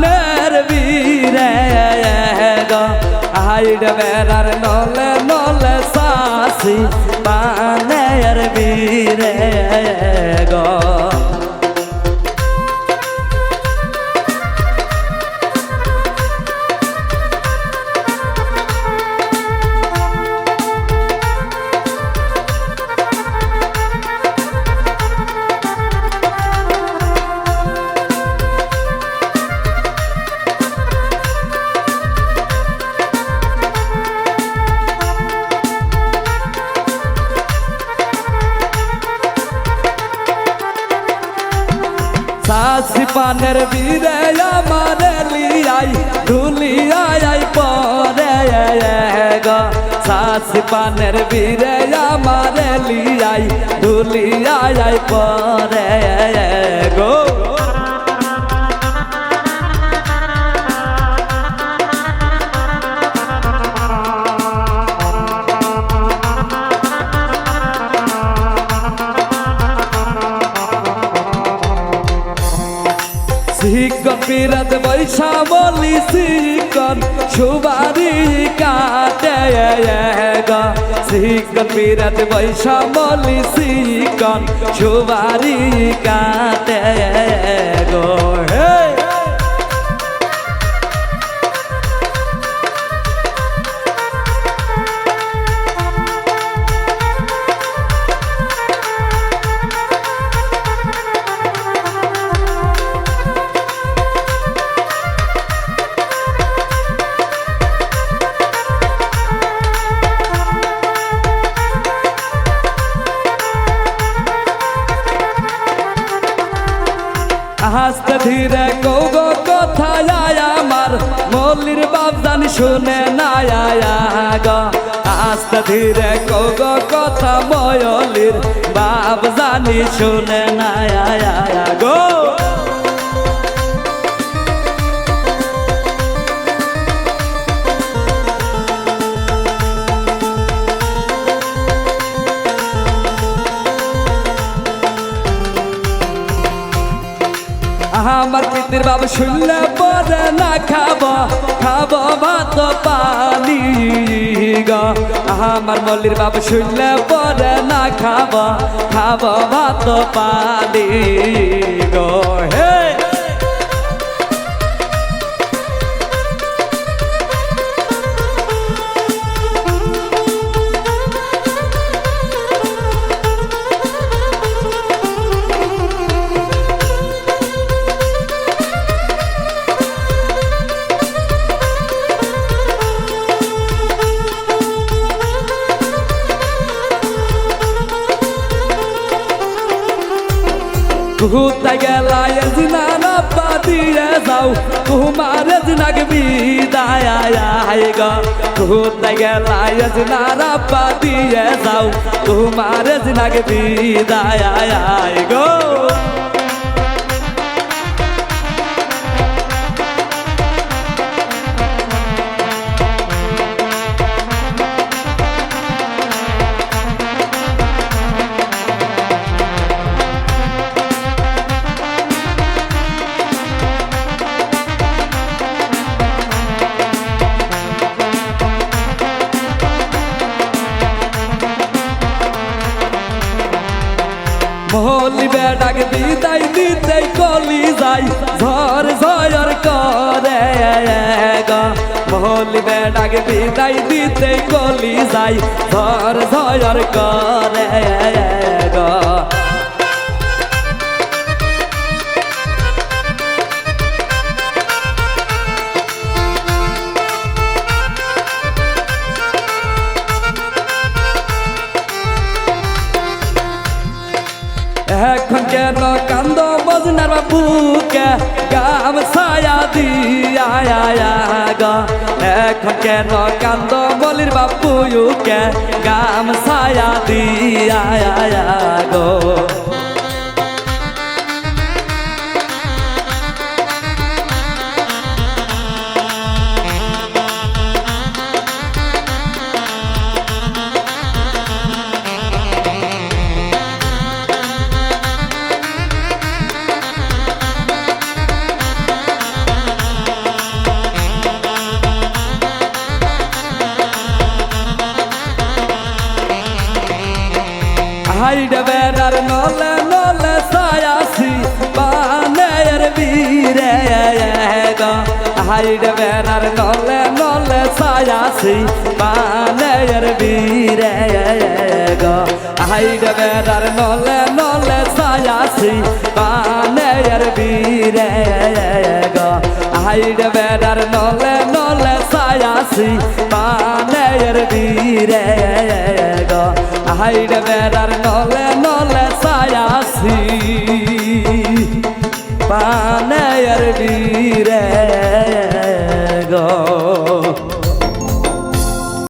পানের বীরে হাইড বেড়ার নলে নলে সাসি পানের বীরে গো পানের বীরে আমার লিয়াই ধুলিয়াই পরে গো। সাসি পানের বীরে আমার লিয়াই ধুলিয়াই পরে গো। বিরাত বৈশা বলি শিকন সুবারি কাটে গা বিরাত বৈশা বলি শিকন সুবারি কাটে শুনে আস্তে ধীরে কৌগো কথা ময়লির বাপ জানি শুনে গো আমার পিতির বাবা শুনলে পরে না খাব খাব ভাত পানি গ। আমার মল্লির বাবা শুনলে পরে না খাব খাব ভাত পানি গ। হে ঘুরতে গেলায় জিনানা পাদিয়ে যাও। তোমার জিনাকে বিদায় গা। ঘুরতে গেলায় জিনানা পাদিয়ে যাও। তোমার জিনাকে বিদায় গো। মহলি বেডাকে বিদায় দিতে কলি যাই। ঝর ঝর করে বলি বেডাকে বিদায় দিতে কলি যাই। ঝর ঝর করে এখন কেন কান্দ বজনার বাবুকে গাম ছায়া দিয়া গা। এখন কেন কান্দ বলির বাবুকে গাম ছায়া দিয়া গো। বেড়ার নলে নলে সায়াসি বানের বীরে হাইডে বেড়ার নলে নলে সায়াসি বানের বীরে হাইডে বেড়ার নলে নলে সায়াসি বানের বীরে হাইডে বেড়ার নলে আসি পানের বীরে গো। হাইড বেড়ার নলে নলে